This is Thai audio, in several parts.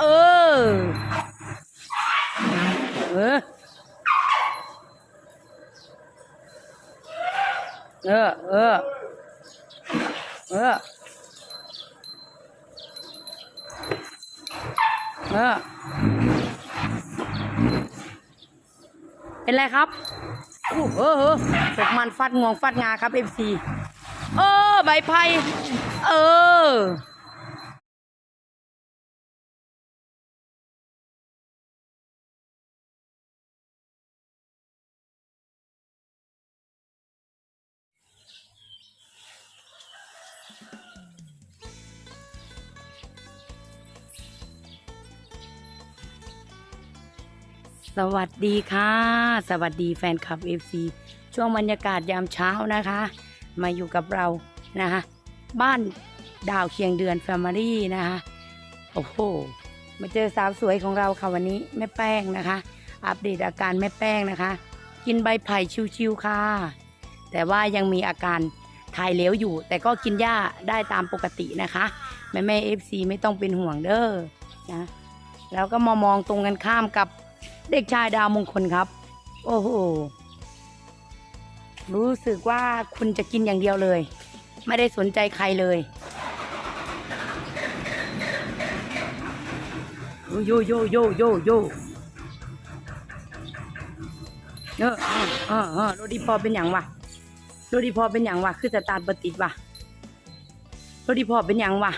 เออ เออ เออ เออ เออ เออ เป็นไรครับอู้เออเออตกมันฟัดงวงฟัดงาครับเอฟซีเออ ใบไผ่เออ สวัสดีค่ะ สวัสดีแฟนคลับ FC ช่วงบรรยากาศยามเช้านะคะ มาอยู่กับเรานะคะบ้านดาวเคียงเดือนแฟมิลี่นะคะ โอ้โห มาเจอสาวสวยของเราค่ะวันนี้แม่แป้งนะคะ อัปเดตอาการแม่แป้งนะคะ กินใบไผ่ชิวๆค่ะ แต่ว่ายังมีอาการถ่ายเหลวอยู่ แต่ก็กินหญ้าได้ตามปกตินะคะแม่แม่เอฟซีไม่ต้องเป็นห่วงเด้อนะแล้วก็มามองตรงกันข้ามกับ เด็กชายดาวมงคลครับ โอ้โห รู้สึกว่าคุณจะกินอย่างเดียวเลย ไม่ได้สนใจใครเลยโยโยโยโยโยเออเออเออเออรถดีพอเป็นอย่างวะรถดีพอเป็นอย่างวะคือสตาร์ทบติดวะรถดีพอเป็นอย่างวะ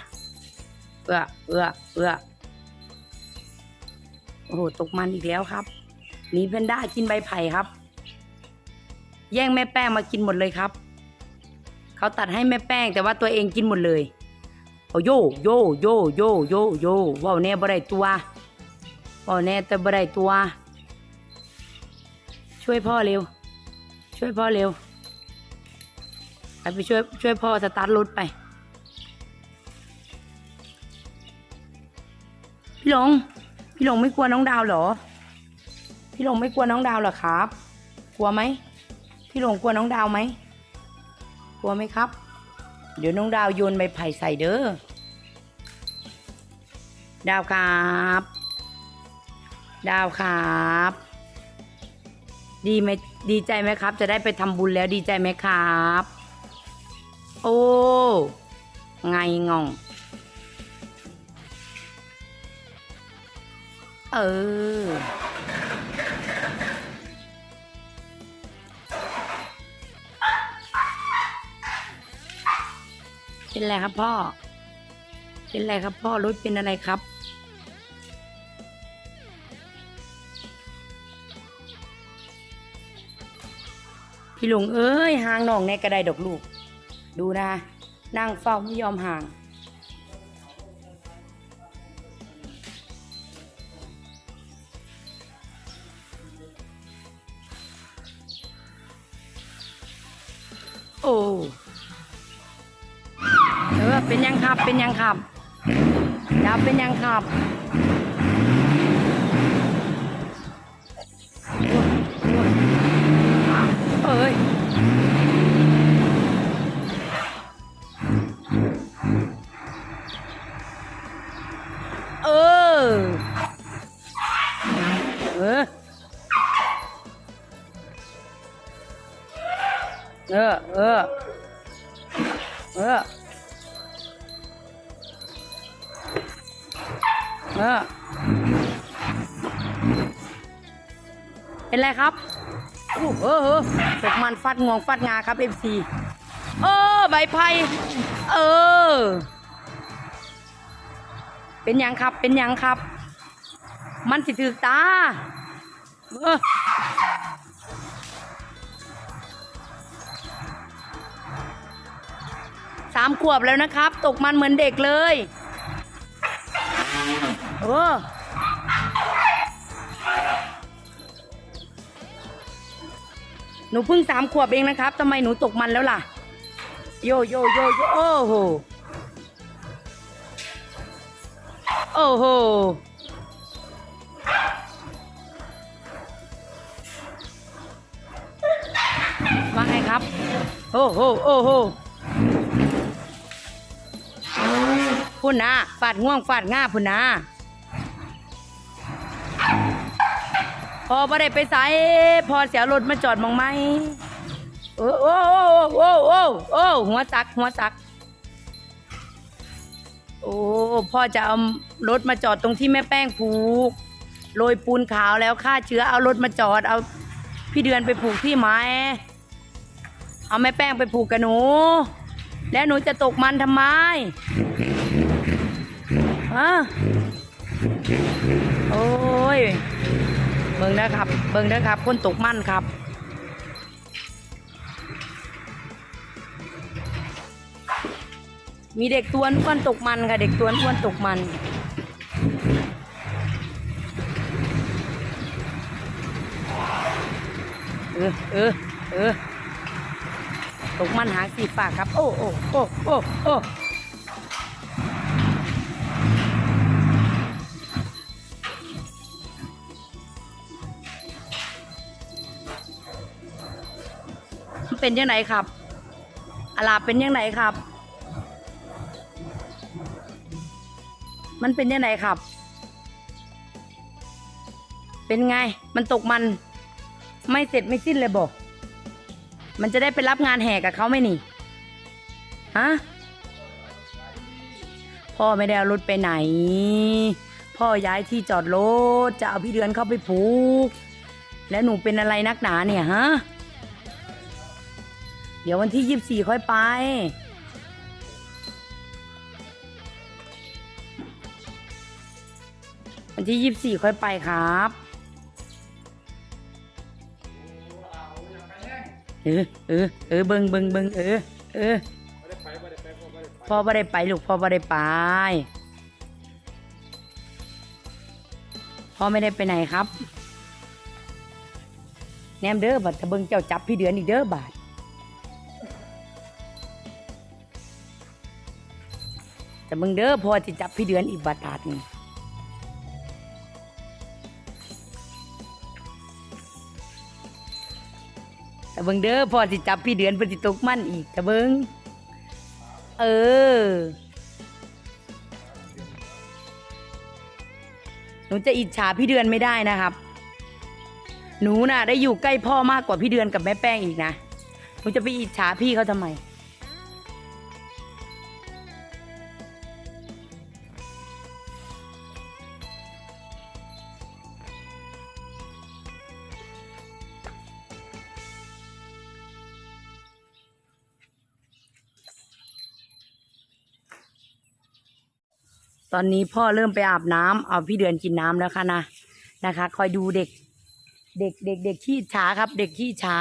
เอือเอือเอือ โอ้โหตกมันอีกแล้วครับหนีเพนด้ากินใบไผ่ครับ แย่งแม่แป้งมากินหมดเลยครับ เขาตัดให้แม่แป้งแต่ว่าตัวเองกินหมดเลยโอ้โยโยโยโยโยโยว่าวแน่บ่ได้ตัวว่าวแน่แต่บ่ได้ตัว ช่วยพ่อเร็ว ช่วยพ่อเร็วไปไปช่วยช่วยพ่อสตาร์ทรถไป พี่หลง พี่หลงไม่กลัวน้องดาวเหรอ พี่หลงไม่กลัวน้องดาวเหรอครับ กลัวไหม พี่หลงกลัวน้องดาวไหม กลัวไหมครับ เดี๋ยวน้องดาวโยนใบไผ่ใส่เด้อ ดาวครับ ดาวครับ ดีไหมดีใจไหมครับ จะได้ไปทำบุญแล้วดีใจไหมครับ โอ้ ไงงอง เออ เป็นไรครับพ่อ เป็นไรครับพ่อรถเป็นอะไรครับ พี่หลงเอ้ยห่างน้องในกระไดดอกลูก ดูนะ นั่งเฝ้าไม่ยอมห่าง โอ้เออเป็นยังครับ เป็นยังครับดาวเป็นยังครับ เป็นไรครับอู้เออเออตกมันฟัดงวงฟัดงาครับเอฟซีเออใบไผ่เออ เป็นยังครับเป็นยังครับ มันสิถือตาเออสามขวบแล้วนะครับ ตกมันเหมือนเด็กเลย เออ หนูเพิ่งสามขวบเองนะครับทำไมหนูตกมันแล้วล่ะ โยโยโยโยโอ้โหโอ้โหว่าไงครับ โอ้โหโอ้โหพุ่นนะฟาดง่วงฟาดง่าพุ่นนะ พอบ่ได้ไปใส่พอเสียรถมาจอดมองไหมโอ้โอ้โอ้โอ้โอ้โอ้หัวซักหัวซัก โอ้พ่อจะเอารถมาจอดตรงที่แม่แป้งผูกโรยปูนขาวแล้วฆ่าเชื้อเอารถมาจอด เอาพี่เดือนไปผูกที่ไม้เอาแม่แป้งไปผูกกับหนู แล้วหนูจะตกมันทำไมฮะโอ้ย เบิ่งนะครับ เบิ่งนะครับคนตกมันครับมีเด็กตัวอ้วนตกมันค่ะ เด็กตัวอ้วนตกมัน เออเออเออตกมันหางสีฝากครับ โอ้โอ้โอ้โอ้โอ้ เป็นยังไงครับอาลาเป็นยังไงครับ มันเป็นยังไงครับ เป็นไง มันตกมัน ไม่เสร็จไม่สิ้นเลยบอก มันจะได้ไปรับงานแห่กับเขาไหมนี่ ฮะ พ่อไม่ได้เอารถไปไหน พ่อย้ายที่จอดรถจะเอาพี่เดือนเข้าไปผูก แล้วหนูเป็นอะไรนักหนาเนี่ยฮะ เดี๋ยววันที่ยี่สิบสี่ค่อยไป วันที่ยี่สิบสี่ค่อยไปครับเออเออเออเบิงเบิงเบิงเออเออพ่อไม่ได้ไปลูกพ่อไม่ได้ไป พ่อไม่ได้ไปไหนครับ แนมเด้อบัดถ้าเบิงเจ้าจับพี่เดือนอีกเด้อบาท แต่เบิงเด้อพอจะจับพี่เดือนอีกบาทบาทหนึงแต่เบิ่งเด้อพอสิจับพี่เดือนเพิ่นสิตกมันอีกแต่เบิ่งเออหนูจะอิจฉาพี่เดือนไม่ได้นะครับ หนูน่ะได้อยู่ใกล้พ่อมากกว่าพี่เดือนกับแม่แป้งอีกนะหนูจะไปอิจฉาพี่เขาทำไม ตอนนี้พ่อเริ่มไปอาบน้ำเอาพี่เดือนกินน้ำแล้วค่ะนะนะคะ คอยดูเด็ก เด็กเด็กเด็กขี้ช้าครับ เด็กขี้ช้า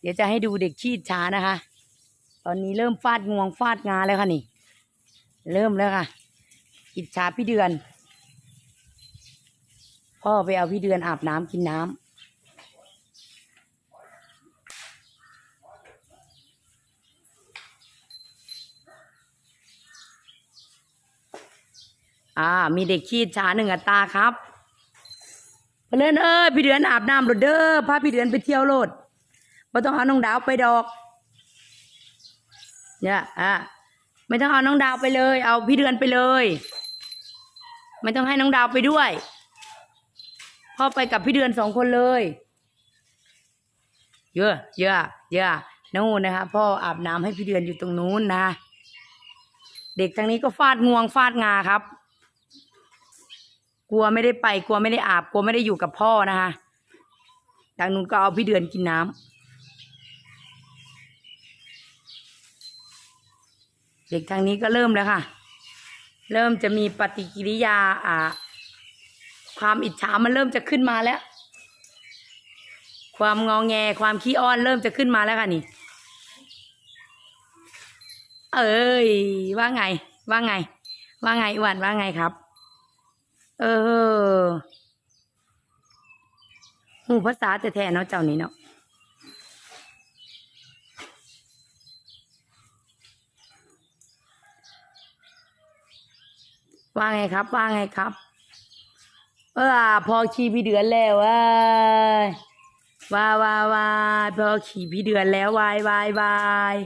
เดี๋ยวจะให้ดูเด็กขี้ช้านะคะ ตอนนี้เริ่มฟาดงวงฟาดงาแล้วค่ะนี่ เริ่มแล้วค่ะอิจฉาพี่เดือน พ่อไปเอาพี่เดือนอาบน้ำกินน้ำ อ่า มีเด็กขี้ช้าหนึ่งอัตราครับเพล่นเอ้ยพี่เดือนอาบน้ำโรดเด้อพาพี่เดือนไปเที่ยวโลดไม่ต้องเอาน้องดาวไปดอก เนี่ยอะไม่ต้องเอาน้องดาวไปเลย เอาพี่เดือนไปเลย ไม่ต้องให้น้องดาวไปด้วยพ่อไปกับพี่เดือนสองคนเลย เยอะเยอะเยอะนู่นนะคะพ่ออาบน้ำให้พี่เดือนอยู่ตรงนู้นนะ เด็กทางนี้ก็ฟาดงวงฟาดงาครับ กลัวไม่ได้ไป กลัวไม่ได้อาบ กลัวไม่ได้อยู่กับพ่อนะคะทางนู้นก็เอาพี่เดือนกินน้ำเด็กทางนี้ก็เริ่มแล้วค่ะ เริ่มจะมีปฏิกิริยาอ่า ความอิจฉามันเริ่มจะขึ้นมาแล้ว ความงองแงความขี้อ้อนเริ่มจะขึ้นมาแล้วค่ะนี่ เอ้ยว่าไง ว่าไง ว่าไงอ้วนว่าไงครับ เออหูภาษาแท้เนาะเจ้านี้เนาะว่าไงครับ ว่าไงครับเออพอขี่พี่เดือนแล้วว้ยว้ายว้ายว้ายพอขี่พี่เดือนแล้ววายวายวาย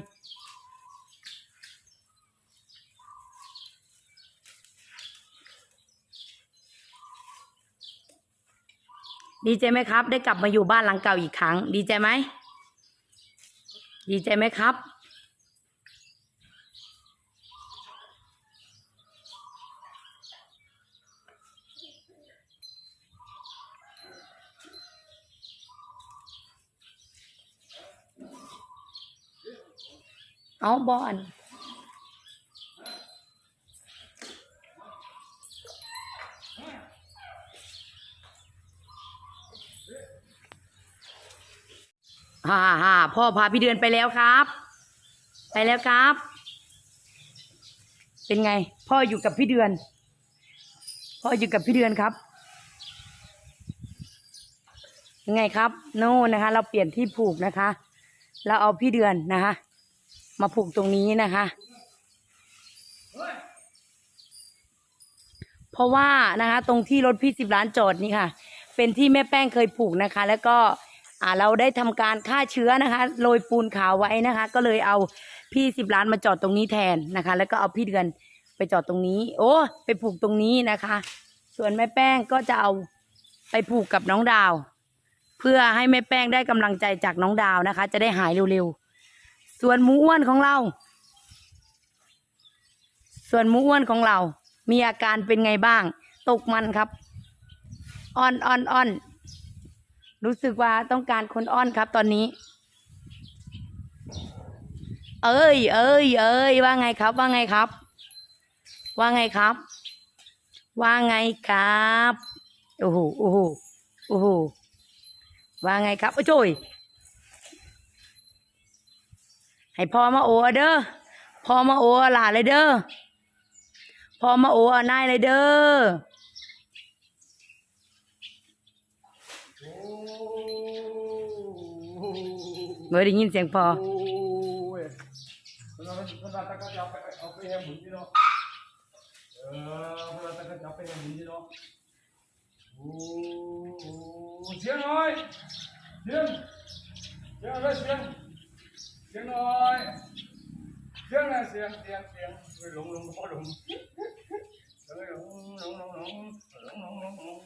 ดีใจไหมครับ ได้กลับมาอยู่บ้านหลังเก่าอีกครั้ง ดีใจไหม ดีใจไหมครับ เอาบอล ฮ่าฮ่าพ่อพาพี่เดือนไปแล้วครับ ไปแล้วครับ เป็นไง พ่ออยู่กับพี่เดือน พ่ออยู่กับพี่เดือนครับยังไงครับ โน่นนะคะ เราเปลี่ยนที่ผูกนะคะ เราเอาพี่เดือนนะคะ มาผูกตรงนี้นะคะ เพราะว่านะคะ ตรงที่รถพี่สิบล้านจอดนี่ค่ะ เป็นที่แม่แป้งเคยผูกนะคะ แล้วก็ อ่าเราได้ทำการฆ่าเชื้อนะคะโรยปูนขาวไว้นะคะ ก็เลยเอาพี่สิบล้านมาจอดตรงนี้แทนนะคะ แล้วก็เอาพี่เดือนไปจอดตรงนี้ โอ้ไปผูกตรงนี้นะคะ ส่วนแม่แป้งก็จะเอาไปผูกกับน้องดาว เพื่อให้แม่แป้งได้กำลังใจจากน้องดาวนะคะ จะได้หายเร็วๆส่วนหมูอ้วนของเรา ส่วนหมูอ้วนของเรา มีอาการเป็นไงบ้าง ตกมันครับอ้อนอ้อนอ้อน รู้สึกว่าต้องการคนอ้อนครับตอนนี้ เอ้ย เอ้ย เอ้ย ว่าไงครับ ว่าไงครับ ว่าไงครับ ว่าไงครับโอ้โหโอ้โหโอ้โหว่าไงครับโอ้โจยให้พอมาโอเด้อพอมาโอหลาเลยเด้อพอมาโอนายเลยเด้อ เมื่อได้ยินเสียงพ่อโอ้ยเวลาเวลาตะกัจะเอาไปเอาไปให้หมุนที่เนาะเออเวลาตะกัจะเอาไปให้หมุนที่เนาะโอ้โหเสียงหน่อยเสียงเสียงอะไรเสียงเสียงหน่อยเสียงอะไรเสียงเสียงเสียงเฮ้ยหลงหลงพ่อหลงเฮ้ยหลงหลงหลงหลงหลงหลงหลงหลง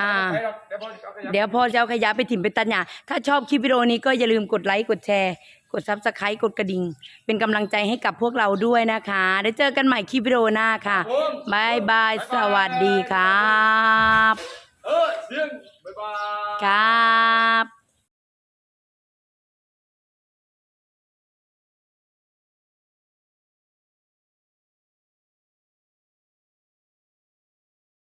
อ่าไปหรอกเดี๋ยวพ่อจะเอาไปเดี๋ยวพอจะเอาขยะไปถิ่มไปตัดหญ้าถ้าชอบคลิปวิดีโอนี้ก็อย่าลืมกดไลค์ กดแชร์ กดซับสไครต์กดกระดิ่ง เป็นกำลังใจให้กับพวกเราด้วยนะคะ ได้เจอกันใหม่คลิปวิดีโอหน้าค่ะบายบาย สวัสดีครับ เออเสียงบ๊ายบาย ครับ